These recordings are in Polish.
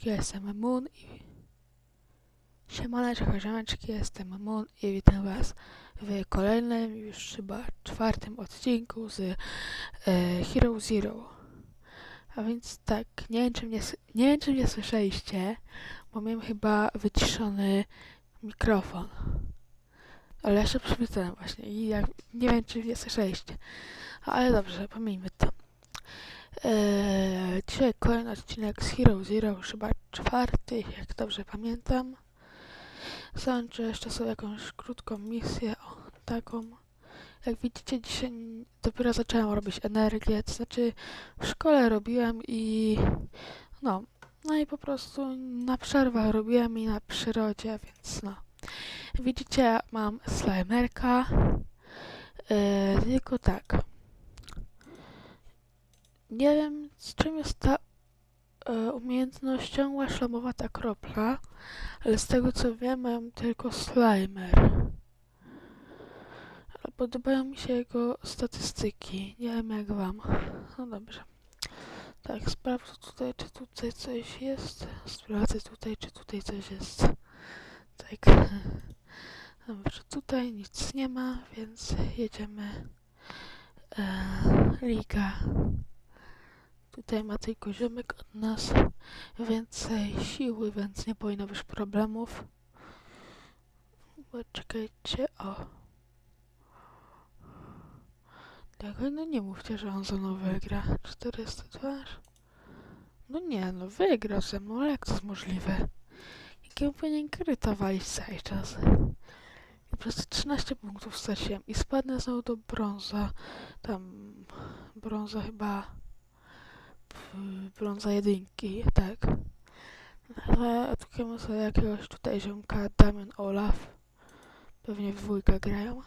Jestem Moon i... Siemaneczko, ziomeczki, jestem Moon i witam was w kolejnym, już chyba czwartym odcinku z e, Hero Zero. A więc tak, nie wiem, czy mnie, nie wiem, czy mnie słyszeliście, bo miałem chyba wyciszony mikrofon. Ale ja się przywitałem właśnie i jak, nie wiem, czy mnie słyszeliście. Ale dobrze, pomijmy to. Eee, dzisiaj kolejny odcinek z Hero Zero, już chyba czwarty, jak dobrze pamiętam. Załączę jeszcze sobie jakąś krótką misję, o, taką. Jak widzicie, dzisiaj dopiero zacząłem robić energię, to znaczy w szkole robiłem i no, no i po prostu na przerwach robiłem i na przyrodzie, więc no. Widzicie, mam slimerka, eee, tylko tak. Nie wiem, z czym jest ta e, umiejętność ciągła szlamowata kropla, ale z tego co wiem, mam tylko slimer. Podobają mi się jego statystyki. Nie wiem jak wam. No dobrze. Tak, sprawdzę tutaj, czy tutaj coś jest. Sprawdzę tutaj, czy tutaj coś jest. Tak. Dobrze, tutaj nic nie ma, więc jedziemy. E, liga. Tutaj ma tylko ziomek od nas więcej siły, więc nie powinno być problemów. Bo czekajcie, o. Tego no nie mówcie, że on ze mną wygra. 402. No nie, no wygra ze mną, ale jak to jest możliwe? Jakie powinien kryta cały czas? I przez 13 punktów straciłem i spadnę znowu do brąza. Tam brąza chyba brąza jedynki, tak. Ale odkryjemy sobie jakiegoś tutaj ziomka, Damian Olaf. Pewnie w dwójkę grają.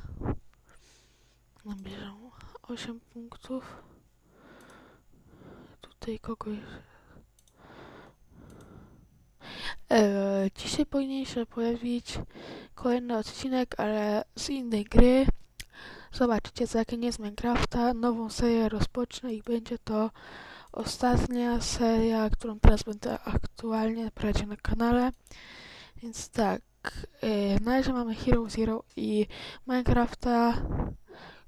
Nabierzą 8 punktów. Tutaj kogoś... E, dzisiaj powinien się pojawić kolejny odcinek, ale z innej gry. Zobaczycie, za jakie nie z Minecrafta. Nową serię rozpocznę i będzie to ostatnia seria, którą teraz będę aktualnie prowadził na kanale. Więc tak, yy, na razie mamy Hero Zero i Minecrafta,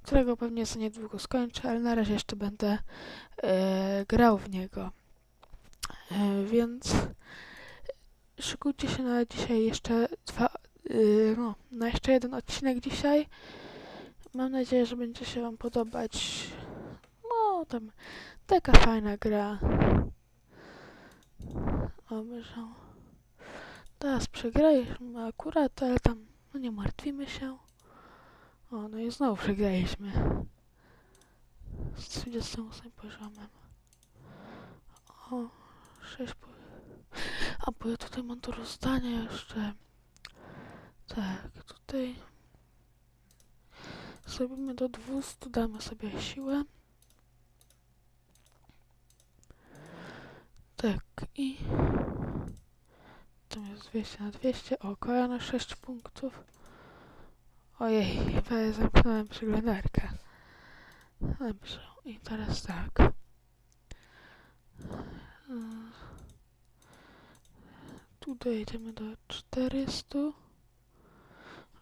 którego pewnie za niedługo skończę, ale na razie jeszcze będę yy, grał w niego. Yy, więc szykujcie się na dzisiaj jeszcze dwa, yy, no, na jeszcze jeden odcinek dzisiaj. Mam nadzieję, że będzie się Wam podobać. Tam Taka fajna gra. Dobrze. Teraz przegraliśmy akurat, ale tam no nie martwimy się. O, no i znowu przegraliśmy. Z 38 poziomem. O, 6 po... A, bo ja tutaj mam do rozdania jeszcze. Tak, tutaj... Zrobimy do 200, damy sobie siłę. Tak, i... Tam jest 200 na 200. O, kolejne 6 punktów. Ojej, chyba ja zamknąłem przeglądarkę. Dobrze, i teraz tak. Tu dojedziemy do 400.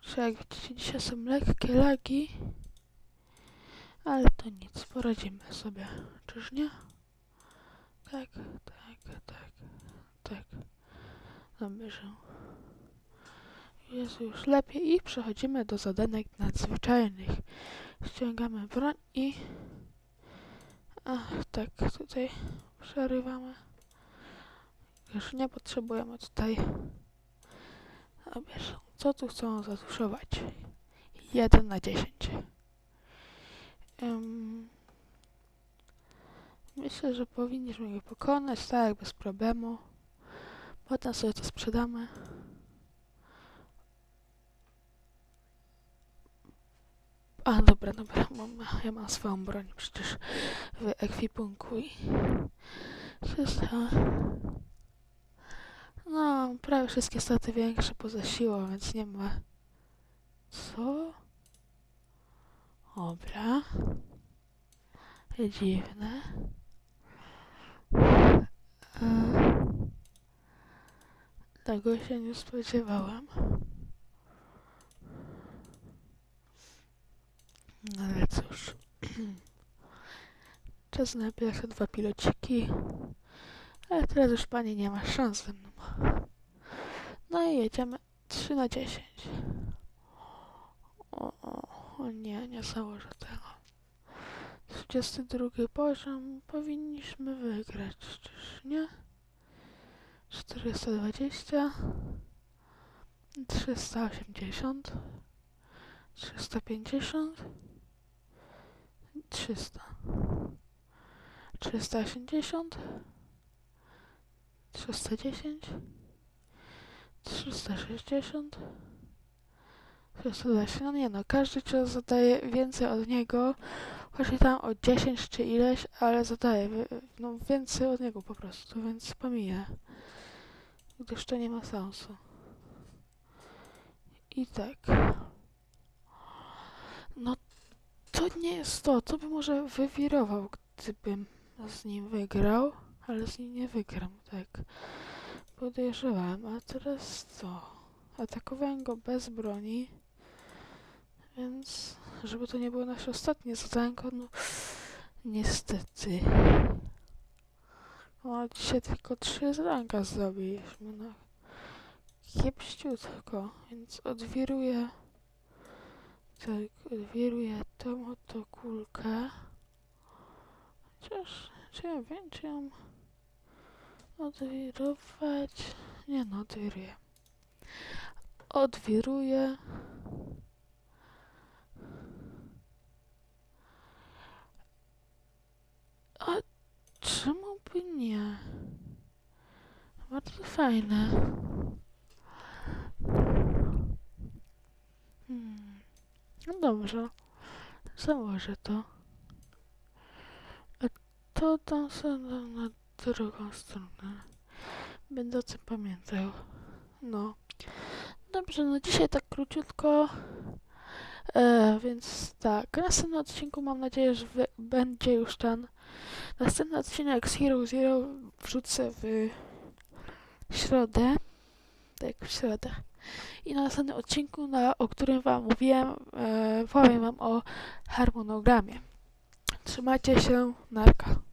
Czy jak widzicie, dzisiaj są lekkie lagi. Ale to nic, poradzimy sobie. Czyż nie? Tak, tak, tak, tak. Dobrze. Jest już lepiej i przechodzimy do zadanek nadzwyczajnych. Ściągamy broń i... Ach, tak, tutaj przerywamy. Już nie potrzebujemy tutaj... Dobrze. Co tu chcą zatuszować? 1 na 10. Ym, Myślę, że powinniśmy go pokonać, tak, bez problemu. Potem sobie to sprzedamy. A, dobra, dobra, mam, ja mam swoją broń przecież w ekwipunku i wszystko. No, prawie wszystkie staty większe poza siłą, więc nie ma... Co? Dobra. Dziwne. E, Tego się nie spodziewałem. No ale cóż. Czas na pierwsze dwa pilociki. Ale teraz już pani nie ma szans ze mną. No i jedziemy 3 na 10. O, o, o nie, nie założę tego. 32 poziom. Powinniśmy wygrać, czyż nie? 420 380 350 300 380 310 360 320 no nie no, każdy cios zadaje więcej od niego Chodzi tam o 10 czy ileś, ale zadaje wi- no, więcej od niego po prostu, więc pomiję. Gdyż to nie ma sensu. I tak. No to nie jest to. To by może wywirował, gdybym z nim wygrał, ale z nim nie wygram, tak. Podejrzewałem, a teraz co? Atakowałem go bez broni, więc żeby to nie było nasze ostatnie zadanko, no niestety. No dzisiaj tylko trzy zadanka zrobiliśmy, no. Kiepściutko, więc odwiruję tak, odwiruję tą oto kulkę. Chociaż, czy ja wiem, czy ją odwirować? Nie no, odwiruję. Odwiruję. A czemu by nie? Bardzo fajne. Hmm. No dobrze. Założę to. A to tam sobie na drugą stronę. Będę o tym pamiętał. No. Dobrze, no dzisiaj tak króciutko. E, więc tak, w następnym odcinku mam nadzieję, że będzie już ten następny odcinek z Hero Zero wrzucę w środę. Tak, w środę. I na następnym odcinku, na, o którym wam mówiłem, e, powiem wam o harmonogramie. Trzymajcie się, narka.